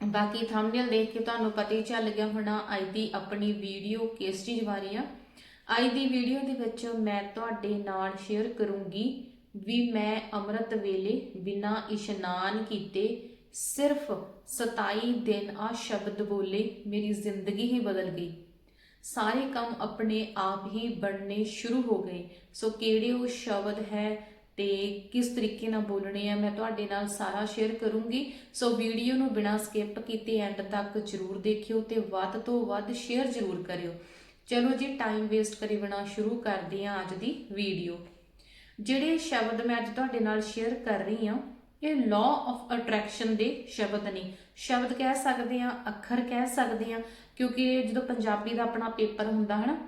ਬਾਕੀ ਥੰਬਨੇਲ ਦੇਖ ਕੇ ਤੁਹਾਨੂੰ ਪਤਾ ਹੀ ਚੱਲ ਗਿਆ ਹੋਣਾ, ਅੱਜ ਦੀ ਆਪਣੀ ਵੀਡੀਓ ਕਿਸ ਚੀਜ਼ ਬਾਰੇ ਆ। ਅੱਜ ਦੀ ਵੀਡੀਓ ਦੇ ਵਿੱਚ ਮੈਂ ਤੁਹਾਡੇ ਨਾਲ ਸ਼ੇਅਰ ਕਰੂੰਗੀ ਵੀ ਮੈਂ ਅੰਮ੍ਰਿਤ ਵੇਲੇ ਬਿਨਾਂ ਇਸ਼ਨਾਨ ਕੀਤੇ ਸਿਰਫ 27 ਦਿਨ ਆ ਸ਼ਬਦ ਬੋਲੇ ਮੇਰੀ ਜ਼ਿੰਦਗੀ ਹੀ ਬਦਲ ਗਈ। ਸਾਰੇ ਕੰਮ ਆਪਣੇ ਆਪ ਹੀ ਬਣਨੇ ਸ਼ੁਰੂ ਹੋ ਗਏ। ਸੋ ਕਿਹੜੇ ਉਹ ਸ਼ਬਦ ਹੈ ਤੇ ਕਿਸ ਤਰੀਕੇ ਨਾਲ ਬੋਲਣੇ ਆ, ਮੈਂ ਤੁਹਾਡੇ ਨਾਲ ਸਾਰਾ ਸ਼ੇਅਰ ਕਰੂੰਗੀ। ਸੋ ਵੀਡੀਓ ਨੂੰ ਬਿਨਾਂ ਸਕਿਪ ਕੀਤੇ ਐਂਡ ਤੱਕ ਜਰੂਰ ਦੇਖਿਓ ਤੇ ਵੱਧ ਤੋਂ ਵੱਧ ਸ਼ੇਅਰ ਜਰੂਰ ਕਰਿਓ। ਚਲੋ ਜੀ ਟਾਈਮ ਵੇਸਟ ਕਰੀ ਬਿਨਾਂ ਸ਼ੁਰੂ ਕਰਦੇ ਹਾਂ ਅੱਜ ਦੀ ਵੀਡੀਓ ਜਿਹੜੇ ਸ਼ਬਦ ਮੈਂ ਅੱਜ ਤੁਹਾਡੇ ਨਾਲ ਸ਼ੇਅਰ ਕਰ ਰਹੀ ਹਾਂ, ਇਹ ਲਾਅ ਆਫ ਅਟਰੈਕਸ਼ਨ ਦੇ ਸ਼ਬਦ ਨੇ। ਸ਼ਬਦ ਕਹਿ ਸਕਦੇ ਆ ਅੱਖਰ ਕਹਿ ਸਕਦੇ ਆ ਕਿਉਂਕਿ ਜਦੋਂ ਪੰਜਾਬੀ ਦਾ ਆਪਣਾ ਪੇਪਰ ਹੁੰਦਾ ਹੈ ਨਾ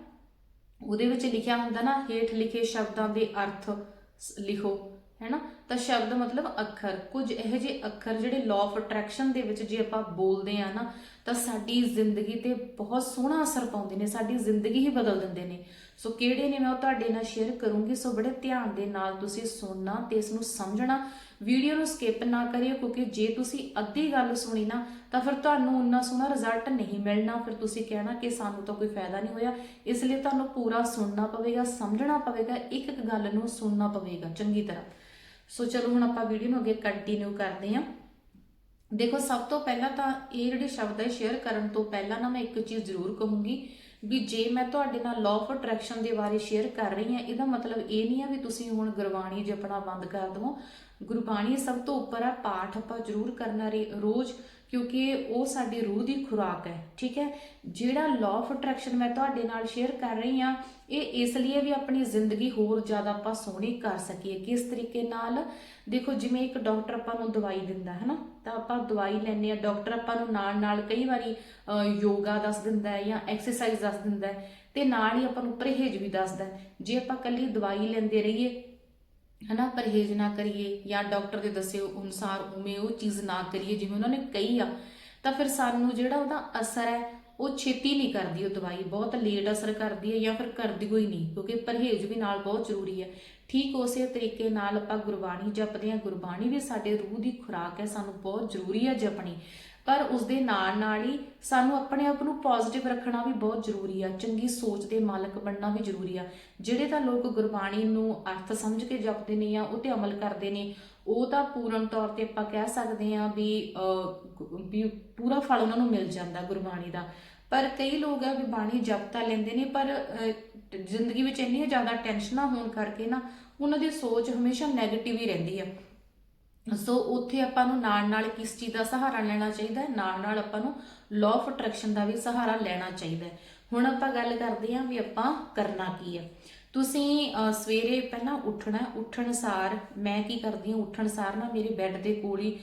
ਉਹਦੇ ਵਿੱਚ ਲਿਖਿਆ ਹੁੰਦਾ ਨਾ, ਹੇਠ ਲਿਖੇ ਸ਼ਬਦਾਂ ਦੇ ਅਰਥ। ਲਿਖੋ, ਹੈਨਾ? ਤਾਂ ਸ਼ਬਦ ਮਤਲਬ ਅੱਖਰ। ਕੁਝ ਇਹੋ ਜਿਹੇ ਅੱਖਰ ਜਿਹੜੇ ਲਾਅ ਆਫ ਅਟਰੈਕਸ਼ਨ ਦੇ ਵਿੱਚ ਜੇ ਆਪਾਂ ਬੋਲਦੇ ਆ ਨਾ, ਤਾਂ ਸਾਡੀ ਜ਼ਿੰਦਗੀ ਤੇ ਬਹੁਤ ਸੋਹਣਾ ਅਸਰ ਪਾਉਂਦੇ ਨੇ, ਸਾਡੀ ਜ਼ਿੰਦਗੀ ਹੀ ਬਦਲ ਦਿੰਦੇ ਨੇ। ਸੋ ਕਿਹੜੇ ਨੇ ਮੈਂ ਉਹ ਤੁਹਾਡੇ ਨਾਲ ਸ਼ੇਅਰ ਕਰੂੰਗੀ, ਸੋ ਬੜੇ ਧਿਆਨ ਦੇ ਨਾਲ ਤੁਸੀਂ ਸੁਣਨਾ ਤੇ ਇਸ ਨੂੰ ਸਮਝਣਾ। ਵੀਡੀਓ ਨੂੰ ਸਕਿਪ ਨਾ ਕਰਿਓ, ਕਿਉਂਕਿ ਜੇ ਤੁਸੀਂ ਅੱਧੀ ਗੱਲ ਸੁਣੀ ਨਾ, ਤਾਂ ਫਿਰ ਤੁਹਾਨੂੰ ਉਨਾ ਸੋਹਣਾ ਰਿਜ਼ਲਟ ਨਹੀਂ ਮਿਲਣਾ। ਫਿਰ ਤੁਸੀਂ ਕਹਿਣਾ ਕਿ ਸਾਨੂੰ ਤਾਂ ਕੋਈ ਫਾਇਦਾ ਨਹੀਂ ਹੋਇਆ। ਇਸ ਲਈ ਤੁਹਾਨੂੰ ਪੂਰਾ ਸੁਣਨਾ ਪਵੇਗਾ, ਸਮਝਣਾ ਪਵੇਗਾ, ਇੱਕ ਇੱਕ ਗੱਲ ਨੂੰ ਸੁਣਨਾ ਪਵੇਗਾ, ਚੰਗੀ ਤਰ੍ਹਾਂ। ਸੋ ਚਲੋ ਹੁਣ ਆਪਾਂ ਵੀਡੀਓ ਨੂੰ ਅੱਗੇ ਕੰਟੀਨਿਊ ਕਰਦੇ ਹਾਂ। ਦੇਖੋ, ਸਭ ਤੋਂ ਪਹਿਲਾਂ ਤਾਂ ਇਹ ਜਿਹੜੇ ਸ਼ਬਦ ਹੈ ਸ਼ੇਅਰ ਕਰਨ ਤੋਂ ਪਹਿਲਾਂ ਨਾ ਮੈਂ ਇੱਕ ਚੀਜ਼ ਜ਼ਰੂਰ ਕਹੂੰਗੀ ਵੀ ਜੇ ਮੈਂ ਤੁਹਾਡੇ ਨਾਲ ਲਾਅ ਆਫ ਅਟਰੈਕਸ਼ਨ ਦੇ ਬਾਰੇ ਸ਼ੇਅਰ ਕਰ ਰਹੀ ਹਾਂ, ਇਹਦਾ ਮਤਲਬ ਇਹ ਨਹੀਂ ਹੈ ਵੀ ਤੁਸੀਂ ਹੁਣ ਗੁਰਬਾਣੀ ਜਪਣਾ ਬੰਦ ਕਰ ਦਿਓ ਗੁਰਬਾਣੀ ਸਭ ਤੋਂ ਉੱਪਰ ਆ, ਪਾਠ ਆਪਾਂ ਜ਼ਰੂਰ ਕਰਨਾ ਰੇ- ਰੋਜ਼, ਕਿਉਂਕਿ ਉਹ ਸਾਡੀ ਰੂਹ ਦੀ ਖੁਰਾਕ ਹੈ, ਠੀਕ ਹੈ? ਜਿਹੜਾ ਲਾਅ ਆਫ ਅਟਰੈਕਸ਼ਨ ਮੈਂ ਤੁਹਾਡੇ ਨਾਲ ਸ਼ੇਅਰ ਕਰ ਰਹੀ ਹਾਂ, ਇਹ ਇਸ ਲਈ ਵੀ ਆਪਣੀ ਜ਼ਿੰਦਗੀ ਹੋਰ ਜ਼ਿਆਦਾ ਆਪਾਂ ਸੋਹਣੀ ਕਰ ਸਕੀਏ। ਕਿਸ ਤਰੀਕੇ ਨਾਲ? ਦੇਖੋ, ਜਿਵੇਂ ਇੱਕ ਡਾਕਟਰ ਆਪਾਂ ਨੂੰ ਦਵਾਈ ਦਿੰਦਾ ਹੈ ਨਾ ਤਾਂ ਆਪਾਂ ਦਵਾਈ ਲੈਂਦੇ ਆ ਡਾਕਟਰ ਆਪਾਂ ਨੂੰ ਨਾਲ ਨਾਲ ਕਈ ਵਾਰੀ ਯੋਗਾ ਦੱਸ ਦਿੰਦਾ ਹੈ ਜਾਂ ਐਕਸਰਸਾਈਜ਼ ਦੱਸ ਦਿੰਦਾ ਹੈ, ਤੇ ਨਾਲ ਹੀ ਆਪਾਂ ਨੂੰ ਪਰਹੇਜ਼ ਵੀ ਦੱਸਦਾ ਜੇ ਆਪਾਂ ਕੱਲੀ ਦਵਾਈ ਲੈਂਦੇ ਰਹੀਏ ਹਨਾ, ਪਰਹੇਜ਼ ਨਾ ਕਰੀਏ ਜਾਂ ਡਾਕਟਰ ਦੇ ਦੱਸੇ ਅਨੁਸਾਰ ਉਵੇਂ ਉਹ ਚੀਜ਼ ਨਾ ਕਰੀਏ, ਜਿਵੇਂ ਉਹਨਾਂ ਨੇ ਕਹੀ ਆ, ਤਾਂ ਫਿਰ ਸਾਨੂੰ ਜਿਹੜਾ ਉਹਦਾ ਅਸਰ ਹੈ, ਉਹ ਛੇਤੀ ਨਹੀਂ ਕਰਦੀ ਉਹ ਦਵਾਈ, ਬਹੁਤ ਲੇਟ ਅਸਰ ਕਰਦੀ ਹੈ ਜਾਂ ਫਿਰ ਕਰਦੀ ਕੋਈ ਨਹੀਂ, ਕਿਉਂਕਿ ਪਰਹੇਜ਼ ਵੀ ਨਾਲ ਬਹੁਤ ਜ਼ਰੂਰੀ ਹੈ। ਠੀਕ ਉਸੇ ਤਰੀਕੇ ਨਾਲ ਆਪਾਂ ਗੁਰਬਾਣੀ ਜਪਦੇ ਹਾਂ, ਗੁਰਬਾਣੀ ਵੀ ਸਾਡੇ ਰੂਹ ਦੀ ਖੁਰਾਕ ਹੈ, ਸਾਨੂੰ ਬਹੁਤ ਜ਼ਰੂਰੀ ਹੈ ਜਪਣੀ। ਪਰ ਉਸ ਦੇ ਨਾਲ ਨਾਲ ਹੀ ਸਾਨੂੰ ਆਪਣੇ ਆਪ ਨੂੰ ਪੋਜ਼ਿਟਿਵ ਰੱਖਣਾ ਵੀ ਬਹੁਤ ਜ਼ਰੂਰੀ ਆ, ਚੰਗੀ ਸੋਚ ਦੇ ਮਾਲਕ ਬਣਨਾ ਵੀ ਜ਼ਰੂਰੀ ਆ। ਜਿਹੜੇ ਤਾਂ ਲੋਕ ਗੁਰਬਾਣੀ ਨੂੰ ਅਰਥ ਸਮਝ ਕੇ ਜਪਦੇ ਨੇ ਜਾਂ ਉਹ ਤੇ ਅਮਲ ਕਰਦੇ ਨੇ, ਉਹ ਤਾਂ ਪੂਰਨ ਤੌਰ ਤੇ ਆਪਾਂ ਕਹਿ ਸਕਦੇ ਹਾਂ ਵੀ ਵੀ ਪੂਰਾ ਫਲ ਉਹਨਾਂ ਨੂੰ ਮਿਲ ਜਾਂਦਾ ਗੁਰਬਾਣੀ ਦਾ। ਪਰ ਕਈ ਲੋਕ ਆ ਵੀ ਬਾਣੀ ਜਪ ਤਾਂ ਲੈਂਦੇ ਨੇ, ਪਰ ਜ਼ਿੰਦਗੀ ਵਿੱਚ ਇੰਨੀਆਂ ਜ਼ਿਆਦਾ ਟੈਨਸ਼ਨਾਂ ਹੋਣ ਕਰਕੇ ਨਾ, ਉਹਨਾਂ ਦੀ ਸੋਚ ਹਮੇਸ਼ਾ 네ਗੇਟਿਵ ਹੀ ਰਹਿੰਦੀ ਆ। ਸੋ ਉੱਥੇ ਆਪਾਂ ਨੂੰ ਨਾਲ ਨਾਲ ਕਿਸ ਚੀਜ਼ ਦਾ ਸਹਾਰਾ ਲੈਣਾ ਚਾਹੀਦਾ ਹੈ? ਨਾਲ ਨਾਲ ਆਪਾਂ ਨੂੰ ਲਾਅ ਆਫ ਅਟਰੈਕਸ਼ਨ ਦਾ ਵੀ ਸਹਾਰਾ ਲੈਣਾ ਚਾਹੀਦਾ ਹੈ। ਹੁਣ ਆਪਾਂ ਗੱਲ ਕਰਦੇ ਹਾਂ ਵੀ ਆਪਾਂ ਕਰਨਾ ਕੀ ਹੈ। ਤੁਸੀਂ ਸਵੇਰੇ ਪਹਿਲਾਂ ਉੱਠਣਾ ਉੱਠਣ ਸਾਰ ਮੈਂ ਕੀ ਕਰਦੀ ਹਾਂ? ਉੱਠਣ ਸਾਰ ਨਾ ਮੇਰੇ ਬੈੱਡ ਦੇ ਕੋਲ ਹੀ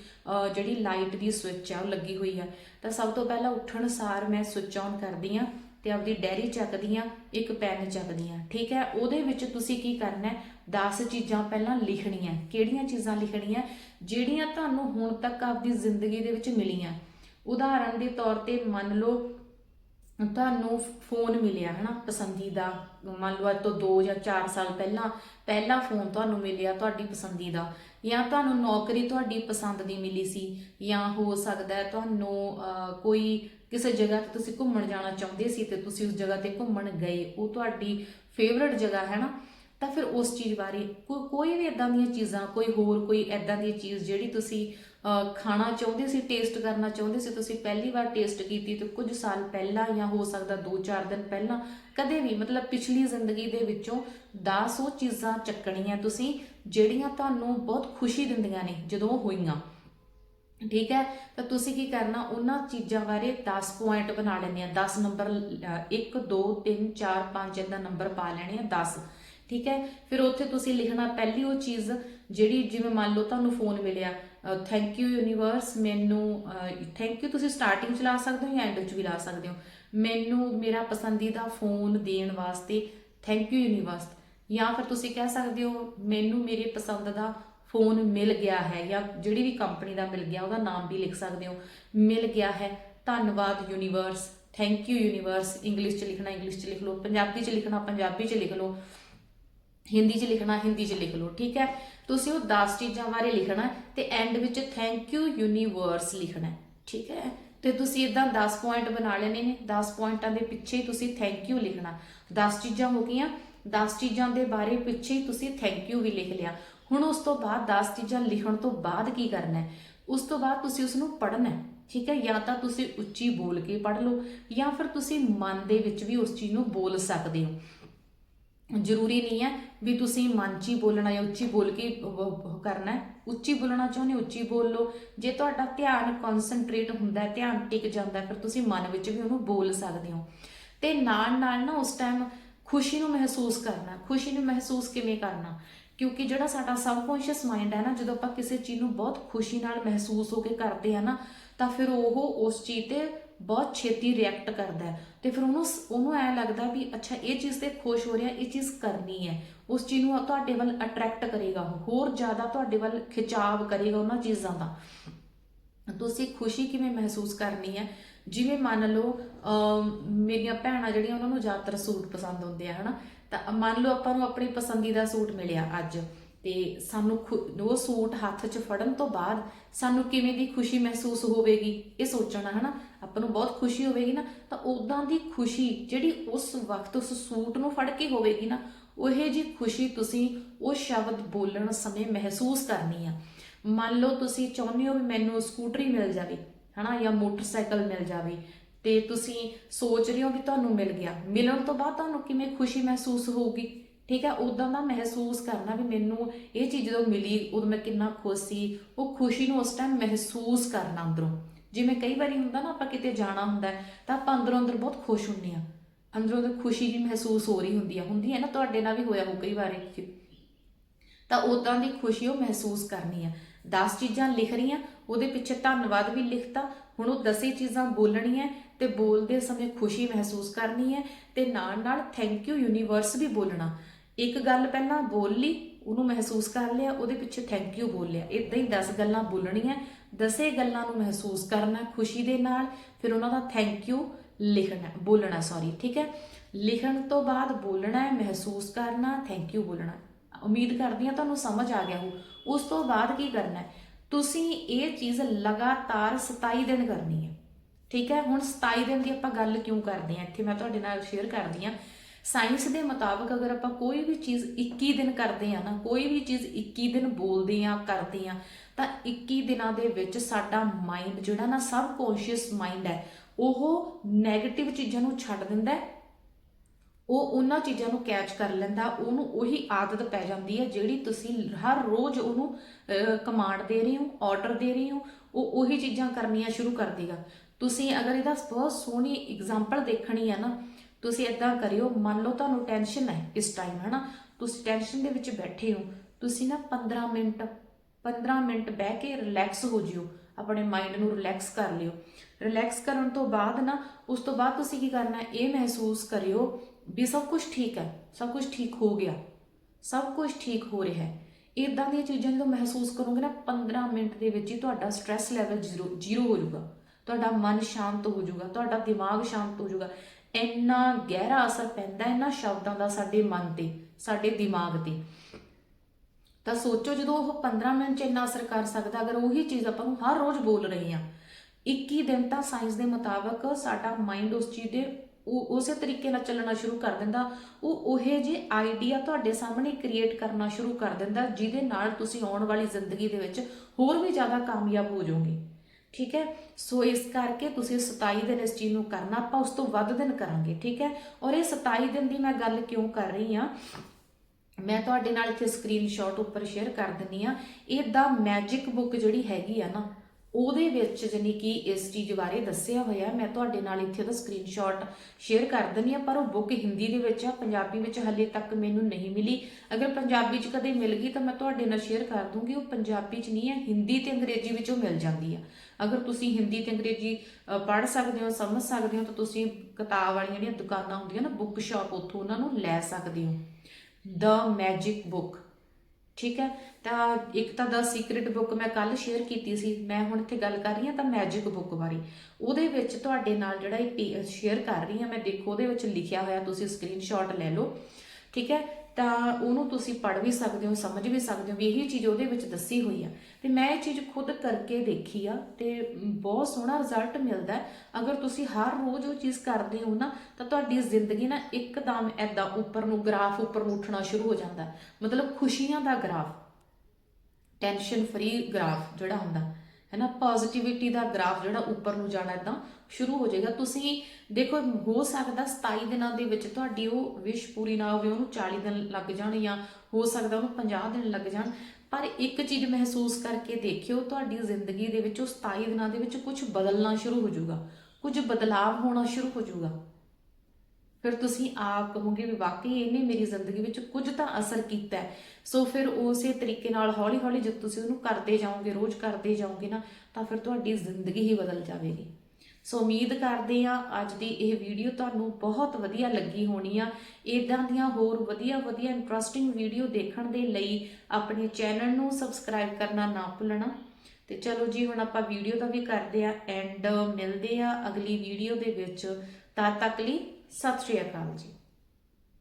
ਜਿਹੜੀ ਲਾਈਟ ਦੀ ਸਵਿਚ ਆ, ਉਹ ਲੱਗੀ ਹੋਈ ਆ। ਤਾਂ ਸਭ ਤੋਂ ਪਹਿਲਾਂ ਉੱਠਣ ਸਾਰ ਮੈਂ ਸਵਿਚ ਆਨ ਕਰਦੀ ਹਾਂ। ਤੇ ਆਪਦੀ ਡੈਰੀ ਚੱਕਦੀਆਂ ਇੱਕ ਪੈਨ ਚੱਕਦੀਆਂ ਠੀਕ ਹੈ? ਉਹਦੇ ਵਿੱਚ ਤੁਸੀਂ ਕੀ ਕਰਨਾ ਹੈ? 10 ਚੀਜ਼ਾਂ ਪਹਿਲਾਂ ਲਿਖਣੀਆਂ। ਕਿਹੜੀਆਂ ਚੀਜ਼ਾਂ ਲਿਖਣੀਆਂ? ਜਿਹੜੀਆਂ ਤੁਹਾਨੂੰ ਹੁਣ ਤੱਕ ਆਪਦੀ ਜ਼ਿੰਦਗੀ ਦੇ ਵਿੱਚ ਮਿਲੀਆਂ। ਉਦਾਹਰਨ ਦੇ ਤੌਰ ਤੇ ਮੰਨ ਲਓ ਤੁਹਾਨੂੰ ਫੋਨ ਮਿਲਿਆ ਹਨਾ? ਪਸੰਦੀਦਾ ਮੰਨ ਲਓ ਅੱਜ ਤੋਂ 2 ਜਾਂ 4 ਸਾਲ ਪਹਿਲਾਂ ਪਹਿਲਾ ਫੋਨ ਤੁਹਾਨੂੰ ਮਿਲਿਆ ਤੁਹਾਡੀ ਪਸੰਦੀਦਾ। ਜਾਂ ਤੁਹਾਨੂੰ ਨੌਕਰੀ ਤੁਹਾਡੀ ਪਸੰਦ ਦੀ ਮਿਲੀ ਸੀ ਜਾਂ ਹੋ ਸਕਦਾ ਤੁਹਾਨੂੰ ਅਹ, ਕੋਈ ਕਿਸੇ ਜਗ੍ਹਾ ਤੇ ਤੁਸੀਂ ਘੁੰਮਣ ਜਾਣਾ ਚਾਹੁੰਦੇ ਸੀ ਤੇ ਤੁਸੀਂ ਉਸ ਜਗ੍ਹਾ ਤੇ ਘੁੰਮਣ ਗਏ, ਉਹ ਤੁਹਾਡੀ ਫੇਵਰਿਟ ਜਗ੍ਹਾ ਹੈ ਨਾ, ਤਾਂ ਫਿਰ ਉਸ ਚੀਜ਼ ਬਾਰੇ ਕੋਈ ਕੋਈ ਵੀ ਇਦਾਂ ਦੀਆਂ ਚੀਜ਼ਾਂ, ਕੋਈ ਹੋਰ, ਕੋਈ ਇਦਾਂ ਦੀ ਚੀਜ਼ ਜਿਹੜੀ ਤੁਸੀਂ ਖਾਣਾ ਚਾਹੁੰਦੇ ਸੀ ਟੇਸਟ ਕਰਨਾ ਚਾਹੁੰਦੇ ਸੀ, ਤੁਸੀਂ ਪਹਿਲੀ ਵਾਰ ਟੇਸਟ ਕੀਤੀ ਤੇ ਕੁਝ ਸਾਲ ਪਹਿਲਾਂ ਜਾਂ ਹੋ ਸਕਦਾ 2-4 ਦਿਨ ਪਹਿਲਾਂ ਕਦੇ ਵੀ, ਮਤਲਬ ਪਿਛਲੀ ਜ਼ਿੰਦਗੀ ਦੇ ਵਿੱਚੋਂ 10 ਉਹ ਚੀਜ਼ਾਂ ਚੱਕਣੀਆਂ ਤੁਸੀਂ ਜਿਹੜੀਆਂ ਤੁਹਾਨੂੰ ਬਹੁਤ ਖੁਸ਼ੀ ਦਿੰਦੀਆਂ ਨੇ ਜਦੋਂ ਹੋਈਆਂ। ਠੀਕ ਹੈ? ਤਾਂ ਤੁਸੀਂ ਕੀ ਕਰਨਾ? ਉਹਨਾਂ ਚੀਜ਼ਾਂ ਬਾਰੇ 10 ਪੁਆਇੰਟ ਬਣਾ ਲੈਣੇ ਆ। 10 ਨੰਬਰ 1 2 3 4 5 ਇਹਦਾ ਨੰਬਰ ਪਾ ਲੈਣੇ ਆ 10 ਠੀਕ ਹੈ? ਫਿਰ ਉੱਥੇ ਤੁਸੀਂ ਲਿਖਣਾ ਪਹਿਲੀ ਉਹ ਚੀਜ਼ ਜਿਹੜੀ ਜਿਵੇਂ ਮੰਨ ਲਓ ਤੁਹਾਨੂੰ ਫੋਨ ਮਿਲਿਆ। ਥੈਂਕ ਯੂ ਯੂਨੀਵਰਸ ਮੈਨੂੰ ਥੈਂਕ ਯੂ ਤੁਸੀਂ ਸਟਾਰਟਿੰਗ ਚ ਲਾ ਸਕਦੇ ਹੋ ਜਾਂ ਐਂਡ ਚ ਵੀ ਲਾ ਸਕਦੇ ਹੋ। ਮੈਨੂੰ, ਮੇਰਾ ਪਸੰਦੀਦਾ ਫੋਨ ਦੇਣ ਵਾਸਤੇ ਥੈਂਕ ਯੂ ਯੂਨੀਵਰਸ ਜਾਂ ਫਿਰ ਤੁਸੀਂ ਕਹਿ ਸਕਦੇ ਹੋ, ਮੈਨੂੰ ਮੇਰੇ ਪਸੰਦ ਦਾ ਫੋਨ ਮਿਲ ਗਿਆ ਹੈ ਜਾਂ ਜਿਹੜੀ ਵੀ ਕੰਪਨੀ ਦਾ ਮਿਲ ਗਿਆ, ਉਹਦਾ ਨਾਮ ਵੀ ਲਿਖ ਸਕਦੇ ਹੋ। ਮਿਲ ਗਿਆ ਹੈ। ਧੰਨਵਾਦ universe thank you universe English ਚ ਲਿਖਣਾ ਇੰਗਲਿਸ਼ ਚ ਲਿਖ ਲਓ। ਪੰਜਾਬੀ ਚ ਲਿਖਣਾ, ਪੰਜਾਬੀ ਚ ਲਿਖ ਲਓ। ਹਿੰਦੀ 'ਚ ਲਿਖਣਾ, ਹਿੰਦੀ 'ਚ ਲਿਖ ਲਓ। ਠੀਕ ਹੈ? ਤੁਸੀਂ ਉਹ 10 ਚੀਜ਼ਾਂ ਬਾਰੇ ਲਿਖਣਾ ਹੈ ਤੇ ਐਂਡ ਵਿੱਚ ਥੈਂਕ ਯੂ ਯੂਨੀਵਰਸ ਲਿਖਣਾ ਠੀਕ ਹੈ? ਤੇ ਤੁਸੀਂ ਇਦਾਂ 10 ਪੁਆਇੰਟ ਬਣਾ ਲੈਣੇ ਨੇ। 10 ਪੁਆਇੰਟਾਂ ਦੇ ਪਿੱਛੇ ਹੀ ਤੁਸੀਂ ਥੈਂਕ ਯੂ ਲਿਖਣਾ। 10 ਚੀਜ਼ਾਂ ਹੋ ਗਈਆਂ। 10 ਚੀਜ਼ਾਂ ਦੇ ਬਾਰੇ ਪਿੱਛੇ ਤੁਸੀਂ ਥੈਂਕ ਯੂ ਵੀ ਲਿਖ ਲਿਆ। ਹੁਣ ਉਸ ਤੋਂ ਬਾਅਦ 10 ਚੀਜ਼ਾਂ ਲਿਖਣ ਤੋਂ ਬਾਅਦ ਕੀ ਕਰਨਾ ਹੈ? ਉਸ ਤੋਂ ਬਾਅਦ ਤੁਸੀਂ ਉਸ ਨੂੰ ਪੜ੍ਹਨਾ ਹੈ ਠੀਕ ਹੈ? ਜਾਂ ਤਾਂ ਤੁਸੀਂ ਉੱਚੀ ਬੋਲ ਕੇ ਪੜ੍ਹ ਲਓ ਜਾਂ ਫਿਰ ਤੁਸੀਂ ਮਨ ਦੇ ਵਿੱਚ ਵੀ ਉਸ ਚੀਜ਼ ਨੂੰ ਬੋਲ ਸਕਦੇ ਹੋ। ਜ਼ਰੂਰੀ ਨਹੀਂ ਹੈ ਵੀ ਤੁਸੀਂ ਮਨ 'ਚ ਹੀ ਬੋਲਣਾ ਜਾਂ ਉੱਚੀ ਬੋਲ ਕੇ ਕਰਨਾ ਹੈ। ਉੱਚੀ ਬੋਲਣਾ ਚਾਹੁੰਦੇ ਹੋ, ਉੱਚੀ ਬੋਲ ਲਓ। ਜੇ ਤੁਹਾਡਾ ਧਿਆਨ ਕਨਸੈਂਟਰੇਟ ਹੁੰਦਾ ਹੈ ਧਿਆਨ ਟਿਕ ਜਾਂਦਾ ਫਿਰ ਤੁਸੀਂ ਮਨ ਵਿੱਚ ਵੀ ਉਹਨੂੰ ਬੋਲ ਸਕਦੇ ਹੋ। ਤੇ ਨਾਲ ਨਾਲ ਨਾ ਉਸ ਟਾਈਮ ਖੁਸ਼ੀ ਨੂੰ ਮਹਿਸੂਸ ਕਰਨਾ ਖੁਸ਼ੀ ਨੂੰ ਮਹਿਸੂਸ ਕਿਵੇਂ ਕਰਨਾ? ਕਿਉਂਕਿ ਜਿਹੜਾ ਸਾਡਾ ਸਬਕੌਂਸ਼ੀਅਸ ਮਾਈਂਡ ਹੈ ਨਾ, ਜਦੋਂ ਆਪਾਂ ਕਿਸੇ ਚੀਜ਼ ਨੂੰ ਬਹੁਤ ਖੁਸ਼ੀ ਨਾਲ ਮਹਿਸੂਸ ਹੋ ਕੇ ਕਰਦੇ ਆ ਨਾ, ਤਾਂ ਫਿਰ ਉਹ ਉਸ ਚੀਜ਼ ਤੇ ਬਹੁਤ ਛੇਤੀ ਰਿਐਕਟ ਕਰਦਾ ਹੈ। ਤੇ ਫਿਰ ਉਹਨੂੰ ਉਹਨੂੰ ਐ ਲੱਗਦਾ ਵੀ ਅੱਛਾ, ਇਹ ਚੀਜ਼ ਤੇ ਖੁਸ਼ ਹੋ ਰਿਹਾ, ਇਹ ਚੀਜ਼ ਕਰਨੀ ਹੈ। ਉਸ ਚੀਜ਼ ਨੂੰ ਤੁਹਾਡੇ ਵੱਲ ਅਟਰੈਕਟ ਕਰੇਗਾ, ਹੋਰ ਜ਼ਿਆਦਾ ਤੁਹਾਡੇ ਵੱਲ ਖਿਚਾਵ ਕਰੇਗਾ ਉਹਨਾਂ ਚੀਜ਼ਾਂ ਦਾ। ਤੁਸੀਂ ਖੁਸ਼ੀ ਕਿਵੇਂ ਮਹਿਸੂਸ ਕਰਨੀ ਹੈ? ਜਿਵੇਂ ਮੰਨ ਲਓ ਮੇਰੀਆਂ ਭੈਣਾਂ ਜਿਹੜੀਆਂ ਉਹਨਾਂ ਨੂੰ ਜ਼ਿਆਦਾਤਰ ਸੂਟ ਪਸੰਦ ਹੁੰਦੇ ਆ, ਹਨਾ? ਤਾਂ ਮੰਨ ਲਓ ਆਪਾਂ ਨੂੰ ਆਪਣੀ ਪਸੰਦੀਦਾ ਸੂਟ ਮਿਲਿਆ ਅੱਜ, ਤੇ ਸਾਨੂੰ ਖੁ- ਉਹ ਸੂਟ ਹੱਥ 'ਚ ਫੜਨ ਤੋਂ ਬਾਅਦ ਸਾਨੂੰ ਕਿਵੇਂ ਦੀ ਖੁਸ਼ੀ ਮਹਿਸੂਸ ਹੋਵੇਗੀ, ਇਹ ਸੋਚਣਾ, ਹਨਾ? ਆਪਾਂ ਨੂੰ ਬਹੁਤ ਖੁਸ਼ੀ ਹੋਵੇਗੀ ਨਾ, ਤਾਂ ਉਦਾਂ ਦੀ ਖੁਸ਼ੀ ਜਿਹੜੀ ਉਸ ਵਕਤ ਉਸ ਸੂਟ ਨੂੰ ਫੜ ਕੇ ਹੋਵੇਗੀ ਨਾ, ਉਹ ਜੀ ਖੁਸ਼ੀ ਤੁਸੀਂ ਉਹ ਸ਼ਬਦ ਬੋਲਣ ਸਮੇਂ ਮਹਿਸੂਸ ਕਰਨੀ ਆ। ਮੰਨ ਲਓ ਤੁਸੀਂ ਚਾਹੁੰਦੇ ਹੋ ਵੀ ਮੈਨੂੰ ਸਕੂਟਰੀ ਮਿਲ ਜਾਵੇ ਹਨਾ, ਜਾਂ ਮੋਟਰਸਾਈਕਲ ਮਿਲ ਜਾਵੇ। ਤੇ ਤੁਸੀਂ ਸੋਚ ਰਹੇ ਹੋ ਵੀ ਤੁਹਾਨੂੰ ਮਿਲ ਗਿਆ। ਮਿਲਣ ਤੋਂ ਬਾਅਦ ਤੁਹਾਨੂੰ ਕਿਵੇਂ ਖੁਸ਼ੀ ਮਹਿਸੂਸ ਹੋਊਗੀ? ਠੀਕ ਹੈ ਉਦਾਂ ਦਾ ਮਹਿਸੂਸ ਕਰਨਾ ਵੀ ਮੈਨੂੰ ਇਹ ਚੀਜ਼ ਜਦੋਂ ਮਿਲੀ, ਉਦੋਂ ਮੈਂ ਕਿੰਨਾ ਖੁਸ਼ ਸੀ। ਉਹ ਖੁਸ਼ੀ ਨੂੰ ਉਸ ਟਾਈਮ ਮਹਿਸੂਸ ਕਰਨਾ ਅੰਦਰੋਂ। ਜਿਵੇਂ ਕਈ ਵਾਰੀ ਹੁੰਦਾ ਨਾ, ਆਪਾਂ ਕਿਤੇ ਜਾਣਾ ਹੁੰਦਾ, ਤਾਂ ਆਪਾਂ ਅੰਦਰੋਂ ਅੰਦਰ ਬਹੁਤ ਖੁਸ਼ ਹੁੰਦੇ ਆ ਅੰਦਰੋਂ ਅੰਦਰ ਖੁਸ਼ੀ ਜੀ ਮਹਿਸੂਸ ਹੋ ਰਹੀ ਹੁੰਦੀ ਆ। ਹੁੰਦੀ ਹੈ ਨਾ, ਤੁਹਾਡੇ ਨਾਲ ਵੀ ਹੋਇਆ ਹੋ ਕਈ ਵਾਰੀ। ਤਾਂ ਉਦਾਂ ਦੀ ਖੁਸ਼ੀ ਉਹ ਮਹਿਸੂਸ ਕਰਨੀ ਆ। 10 ਚੀਜ਼ਾਂ ਲਿਖ ਰਹੀਆਂ ਉਹਦੇ ਪਿੱਛੇ ਧੰਨਵਾਦ ਵੀ ਲਿਖਤਾ, ਹੁਣ ਉਹ 10 ਚੀਜ਼ਾਂ ਬੋਲਣੀਆਂ ਤੇ ਬੋਲਦੇ ਸਮੇਂ ਖੁਸ਼ੀ ਮਹਿਸੂਸ ਕਰਨੀ ਹੈ ਤੇ ਨਾਲ ਨਾਲ ਥੈਂਕ ਯੂ ਯੂਨੀਵਰਸ ਵੀ ਬੋਲਣਾ। ਇੱਕ ਗੱਲ ਪਹਿਲਾਂ ਬੋਲ ਲਈ, ਉਹਨੂੰ ਮਹਿਸੂਸ ਕਰ ਲਿਆ, ਉਹਦੇ ਪਿੱਛੇ ਥੈਂਕ ਯੂ ਬੋਲ ਲਿਆ। ਇਦਾਂ ਹੀ 10 ਗੱਲਾਂ ਬੋਲਣੀਆਂ ਦਸੇ ਗੱਲਾਂ ਨੂੰ ਮਹਿਸੂਸ ਕਰਨਾ, ਖੁਸ਼ੀ ਦੇ ਨਾਲ, ਫਿਰ ਉਹਨਾਂ ਦਾ ਥੈਂਕ ਯੂ ਲਿਖਣਾ, ਬੋਲਣਾ ਸੌਰੀ ਠੀਕ ਹੈ? ਲਿਖਣ ਤੋਂ ਬਾਅਦ ਬੋਲਣਾ ਹੈ, ਮਹਿਸੂਸ ਕਰਨਾ ਥੈਂਕ ਯੂ ਬੋਲਣਾ। ਉਮੀਦ ਕਰਦੀ ਹਾਂ ਤੁਹਾਨੂੰ ਸਮਝ ਆ ਗਿਆ ਹੋ ਉਸ ਤੋਂ ਬਾਅਦ ਕੀ ਕਰਨਾ ਹੈ? ਤੁਸੀਂ ਇਹ ਚੀਜ਼ ਲਗਾਤਾਰ 27 ਦਿਨ ਕਰਨੀ ਹੈ। ਠੀਕ ਹੈ? ਹੁਣ 27 ਦਿਨ ਦੀ ਆਪਾਂ ਗੱਲ ਕਿਉਂ ਕਰਦੇ ਹਾਂ? ਇੱਥੇ ਮੈਂ ਤੁਹਾਡੇ ਨਾਲ ਸ਼ੇਅਰ ਕਰਦੀ ਹਾਂ। ਸਾਇੰਸ ਦੇ ਮੁਤਾਬਕ ਅਗਰ ਆਪਾਂ ਕੋਈ ਵੀ ਚੀਜ਼ 21 ਦਿਨ ਕਰਦੇ ਆ ਨਾ, ਕੋਈ ਵੀ ਚੀਜ਼ 21 ਦਿਨ ਬੋਲਦੇ ਆ ਕਰਦੇ ਆ ਤਾਂ 21 ਦਿਨਾਂ ਦੇ ਵਿੱਚ ਸਾਡਾ ਮਾਈਂਡ ਜਿਹੜਾ ਨਾ ਸਬ ਕੌਂਸ਼ੀਅਸ ਮਾਈਂਡ ਹੈ, ਉਹ 네ਗੇਟਿਵ ਚੀਜ਼ਾਂ ਨੂੰ ਛੱਡ ਦਿੰਦਾ ਹੈ ਉਹ ਉਹਨਾਂ ਚੀਜ਼ਾਂ ਨੂੰ ਕੈਚ ਕਰ ਲੈਂਦਾ, ਉਹਨੂੰ ਉਹੀ ਆਦਤ ਪੈ ਜਾਂਦੀ ਹੈ ਜਿਹੜੀ ਤੁਸੀਂ ਹਰ ਰੋਜ਼ ਉਹਨੂੰ ਕਮਾਂਡ ਦੇ ਰਹੇ ਹੋ ਆਰਡਰ ਦੇ ਰਹੇ ਹੋ, ਉਹ ਉਹੀ ਚੀਜ਼ਾਂ ਕਰਨੀਆਂ ਸ਼ੁਰੂ ਕਰ ਦੇਗਾ। ਤੁਸੀਂ ਅਗਰ ਇਹਦਾ ਬਹੁਤ ਸੋਹਣੀ ਐਗਜ਼ਾਮਪਲ ਦੇਖਣੀ ਹੈ ਨਾ, ਤੁਸੀਂ ਇਦਾਂ ਕਰਿਓ, ਮੰਨ ਲਓ ਤੁਹਾਨੂੰ ਟੈਨਸ਼ਨ ਹੈ ਇਸ ਟਾਈਮ ਹੈ ਨਾ ਤੁਸੀਂ ਟੈਨਸ਼ਨ ਦੇ ਵਿੱਚ ਬੈਠੇ ਹੋ, ਤੁਸੀਂ ਨਾ 15 ਮਿੰਟ 15 ਮਿੰਟ ਬਹਿ ਕੇ ਰਿਲੈਕਸ ਹੋ ਜਿਓ, ਆਪਣੇ ਮਾਈਂਡ ਨੂੰ ਰਿਲੈਕਸ ਕਰ ਲਿਓ। ਰਿਲੈਕਸ ਕਰਨ ਤੋਂ ਬਾਅਦ ਨਾ, ਉਸ ਤੋਂ ਬਾਅਦ ਤੁਸੀਂ ਕੀ ਕਰਨਾ, ਇਹ ਮਹਿਸੂਸ ਕਰਿਓ ਵੀ ਸਭ ਕੁਝ ਠੀਕ ਹੈ, ਸਭ ਕੁਝ ਠੀਕ ਹੋ ਗਿਆ, ਸਭ ਕੁਝ ਠੀਕ ਹੋ ਰਿਹਾ ਹੈ। ਇਦਾਂ ਦੀਆਂ ਚੀਜ਼ਾਂ ਜਦੋਂ ਮਹਿਸੂਸ ਕਰੋਗੇ ਨਾ 15 ਮਿੰਟ ਦੇ ਵਿੱਚ ਹੀ ਤੁਹਾਡਾ ਸਟ्रेस ਲੈਵਲ ਜ਼ੀਰੋ ਜ਼ੀਰੋ ਹੋ ਜਾਊਗਾ। ਤੁਹਾਡਾ ਮਨ ਸ਼ਾਂਤ ਹੋ ਜਾਊਗਾ, ਤੁਹਾਡਾ ਦਿਮਾਗ ਸ਼ਾਂਤ ਹੋ ਜਾਊਗਾ। ਇੰਨਾ ਗਹਿਰਾ ਅਸਰ ਪੈਂਦਾ ਇਹਨਾਂ ਸ਼ਬਦਾਂ ਦਾ ਸਾਡੇ ਮਨ ਤੇ, ਸਾਡੇ ਦਿਮਾਗ ਤੇ। ਤਾਂ ਸੋਚੋ ਜਦੋਂ ਉਹ 15 ਮਿੰਟ ਚ ਇੰਨਾ ਅਸਰ ਕਰ ਸਕਦਾ, ਅਗਰ ਉਹੀ ਚੀਜ਼ ਆਪਾਂ ਨੂੰ ਹਰ ਰੋਜ਼ ਬੋਲ ਰਹੇ ਹਾਂ 21 ਦਿਨ ਤਾਂ ਸਾਇੰਸ ਦੇ ਮੁਤਾਬਕ ਸਾਡਾ ਮਾਈਂਡ ਉਸ ਚੀਜ਼ ਦੇ ਉਹ ਉਸੇ ਤਰੀਕੇ ਨਾਲ ਚੱਲਣਾ ਸ਼ੁਰੂ ਕਰ ਦਿੰਦਾ। ਉਹ ਉਹੇ ਜੇ ਆਈਡੀਆ ਤੁਹਾਡੇ ਸਾਹਮਣੇ ਕ੍ਰੀਏਟ ਕਰਨਾ ਸ਼ੁਰੂ ਕਰ ਦਿੰਦਾ, ਜਿਹਦੇ ਨਾਲ ਤੁਸੀਂ ਆਉਣ ਵਾਲੀ ਜ਼ਿੰਦਗੀ ਦੇ ਵਿੱਚ ਹੋਰ ਵੀ ਜ਼ਿਆਦਾ ਕਾਮਯਾਬ ਹੋ ਜਾਓਗੇ। ਠੀਕ ਹੈ? ਸੋ ਇਸ ਕਰਕੇ ਤੁਸੀਂ 27 ਦਿਨ ਇਸ ਚੀਜ਼ ਨੂੰ ਕਰਨਾ, ਆਪਾਂ ਉਸ ਤੋਂ ਵੱਧ ਦਿਨ ਕਰਾਂਗੇ। ਠੀਕ ਹੈ? ਔਰ ਇਹ 27 ਦਿਨ ਦੀ ਮੈਂ ਗੱਲ ਕਿਉਂ ਕਰ ਰਹੀ ਹਾਂ? ਮੈਂ ਤੁਹਾਡੇ ਨਾਲ ਇੱਥੇ ਸਕਰੀਨਸ਼ਾਟ ਉੱਪਰ ਸ਼ੇਅਰ ਕਰ ਦਿੰਨੀ ਆ ਇਹ ਦਾ ਮੈਜਿਕ ਬੁੱਕ ਜਿਹੜੀ ਹੈਗੀ ਆ ਨਾ ਉਹਦੇ ਵਿੱਚ ਜਾਨੀ ਕਿ ਇਸ ਚੀਜ਼ ਬਾਰੇ ਦੱਸਿਆ ਹੋਇਆ, ਮੈਂ ਤੁਹਾਡੇ ਨਾਲ ਇੱਥੇ ਦਾ ਸਕਰੀਨਸ਼ਾਟ ਸ਼ੇਅਰ ਕਰ ਦਿੰਨੀ ਆ ਪਰ ਉਹ ਬੁੱਕ ਹਿੰਦੀ ਦੇ ਵਿੱਚ ਆ, ਪੰਜਾਬੀ ਵਿੱਚ ਹਲੇ ਤੱਕ ਮੈਨੂੰ ਨਹੀਂ ਮਿਲੀ। ਅਗਰ ਪੰਜਾਬੀ 'ਚ ਕਦੇ ਮਿਲ ਗਈ ਤਾਂ ਮੈਂ ਤੁਹਾਡੇ ਨਾਲ ਸ਼ੇਅਰ ਕਰ ਦੂੰਗੀ, ਉਹ ਪੰਜਾਬੀ 'ਚ ਨਹੀਂ ਹੈ, ਹਿੰਦੀ ਤੇ ਅੰਗਰੇਜ਼ੀ ਵਿੱਚ ਉਹ ਮਿਲ ਜਾਂਦੀ ਆ। ਅਗਰ ਤੁਸੀਂ ਹਿੰਦੀ ਤੇ ਅੰਗਰੇਜ਼ੀ ਪੜ੍ਹ ਸਕਦੇ ਹੋ, ਸਮਝ ਸਕਦੇ ਹੋ, ਤਾਂ ਤੁਸੀਂ ਕਿਤਾਬ ਵਾਲੀਆਂ ਜਿਹੜੀਆਂ ਦੁਕਾਨਾਂ ਹੁੰਦੀਆਂ ਨਾ ਬੁੱਕ ਸ਼ਾਪ ਉੱਥੋਂ ਉਹਨਾਂ ਨੂੰ ਲੈ ਸਕਦੇ ਹੋ। ਦ ਮੈਜਿਕ ਬੁੱਕ ਠੀਕ ਹੈ? ਤਾਂ ਇੱਕ ਤਾਂ ਦਾ ਸੀਕ੍ਰੀਟ ਬੁੱਕ ਮੈਂ ਕੱਲ ਸ਼ੇਅਰ ਕੀਤੀ ਸੀ। ਮੈਂ ਹੁਣ ਇੱਥੇ ਗੱਲ ਕਰ ਰਹੀ ਹਾਂ ਤਾਂ ਮੈਜਿਕ ਬੁੱਕ ਬਾਰੇ। ਉਹਦੇ ਵਿੱਚ ਤੁਹਾਡੇ ਨਾਲ ਜਿਹੜਾ ਇਹ ਸ਼ੇਅਰ ਕਰ ਰਹੀ ਹਾਂ ਮੈਂ, ਦੇਖੋ ਉਹਦੇ ਵਿੱਚ ਲਿਖਿਆ ਹੋਇਆ, ਤੁਸੀਂ ਸਕਰੀਨਸ਼ਾਟ ਲੈ ਲਓ। ਠੀਕ ਹੈ? ਤਾਂ ਉਹਨੂੰ ਤੁਸੀਂ ਪੜ੍ਹ ਵੀ ਸਕਦੇ ਹੋ, ਸਮਝ ਵੀ ਸਕਦੇ ਹੋ, ਵੀ ਇਹੀ ਚੀਜ਼ ਉਹਦੇ ਵਿੱਚ ਦੱਸੀ ਹੋਈ ਆ। ਤੇ ਮੈਂ ਇਹ ਚੀਜ਼ ਖੁਦ ਕਰਕੇ ਦੇਖੀ ਆ ਤੇ ਬਹੁਤ ਸੋਹਣਾ ਰਿਜ਼ਲਟ ਮਿਲਦਾ ਅਗਰ ਤੁਸੀਂ ਹਰ ਰੋਜ਼ ਉਹ ਚੀਜ਼ ਕਰਦੇ ਹੋ ਨਾ, ਤਾਂ ਤੁਹਾਡੀ ਜ਼ਿੰਦਗੀ ਨਾ ਇੱਕਦਮ ਐਦਾਂ ਉੱਪਰ ਨੂੰ ਗ੍ਰਾਫ ਉੱਪਰ ਨੂੰ ਉੱਠਣਾ ਸ਼ੁਰੂ ਹੋ ਜਾਂਦਾ ਮਤਲਬ ਖੁਸ਼ੀਆਂ ਦਾ ਗ੍ਰਾਫ ਟੈਨਸ਼ਨ ਫਰੀ ਗ੍ਰਾਫ ਜਿਹੜਾ ਹੁੰਦਾ ਹੈ ਨਾ ਪੋਜ਼ਿਟਿਵਿਟੀ ਦਾ ਗ੍ਰਾਫ ਜਿਹੜਾ ਉੱਪਰ ਨੂੰ ਜਾਣਾ ਇਦਾਂ ਸ਼ੁਰੂ ਹੋ ਜਾਏਗਾ। ਤੁਸੀਂ ਦੇਖੋ, ਹੋ ਸਕਦਾ 27 ਦਿਨਾਂ ਦੇ ਵਿੱਚ ਤੁਹਾਡੀ ਉਹ ਵਿਸ਼ ਪੂਰੀ ਨਾ ਹੋਵੇ, ਉਹਨੂੰ 40 ਦਿਨ ਲੱਗ ਜਾਣ ਜਾਂ ਹੋ ਸਕਦਾ ਉਹਨੂੰ 50 ਦਿਨ ਲੱਗ ਜਾਣ। ਪਰ ਇੱਕ ਚੀਜ਼ ਮਹਿਸੂਸ ਕਰਕੇ ਦੇਖਿਓ, ਤੁਹਾਡੀ ਜ਼ਿੰਦਗੀ ਦੇ ਵਿੱਚ ਉਹ 27 ਦਿਨਾਂ ਦੇ ਵਿੱਚ ਕੁਝ ਬਦਲਣਾ ਸ਼ੁਰੂ ਹੋ ਜਾਊਗਾ। ਕੁਝ ਬਦਲਾਵ ਹੋਣਾ ਸ਼ੁਰੂ ਹੋ ਜਾਊਗਾ। ਫਿਰ ਤੁਸੀਂ ਆਪ ਕਹੋਗੇ ਵੀ ਵਾਕਈ ਇਹਨੇ ਮੇਰੀ ਜ਼ਿੰਦਗੀ ਵਿੱਚ ਕੁਝ ਤਾਂ ਅਸਰ ਕੀਤਾ ਸੋ ਫਿਰ ਉਸੇ ਤਰੀਕੇ ਨਾਲ ਹੌਲੀ-ਹੌਲੀ ਜਦ ਤੁਸੀਂ ਉਹਨੂੰ ਕਰਦੇ ਜਾਓਗੇ, ਰੋਜ਼ ਕਰਦੇ ਜਾਓਗੇ ਨਾ, ਤਾਂ ਫਿਰ ਤੁਹਾਡੀ ਜ਼ਿੰਦਗੀ ਹੀ ਬਦਲ ਜਾਵੇਗੀ। ਸੋ ਉਮੀਦ ਕਰਦੇ ਆ ਅੱਜ ਦੀ ਇਹ ਵੀਡੀਓ ਤੁਹਾਨੂੰ ਬਹੁਤ ਵਧੀਆ ਲੱਗੀ ਹੋਣੀ ਆ। ਇਦਾਂ ਦੀਆਂ ਹੋਰ ਵਧੀਆ-ਵਧੀਆ ਇੰਟਰਸਟਿੰਗ ਵੀਡੀਓ ਦੇਖਣ ਦੇ ਲਈ ਆਪਣੇ ਚੈਨਲ ਨੂੰ ਸਬਸਕ੍ਰਾਈਬ ਕਰਨਾ ਨਾ ਭੁੱਲਣਾ। ਤੇ ਚਲੋ ਜੀ, ਹੁਣ ਆਪਾਂ ਵੀਡੀਓ ਦਾ ਵੀ ਕਰਦੇ ਆ ਐਂਡ ਮਿਲਦੇ ਆ ਅਗਲੀ ਵੀਡੀਓ ਦੇ ਵਿੱਚ। ਤਦ ਤੱਕ ਲਈ ਸਤਿ ਸ਼੍ਰੀ ਅਕਾਲ ਜੀ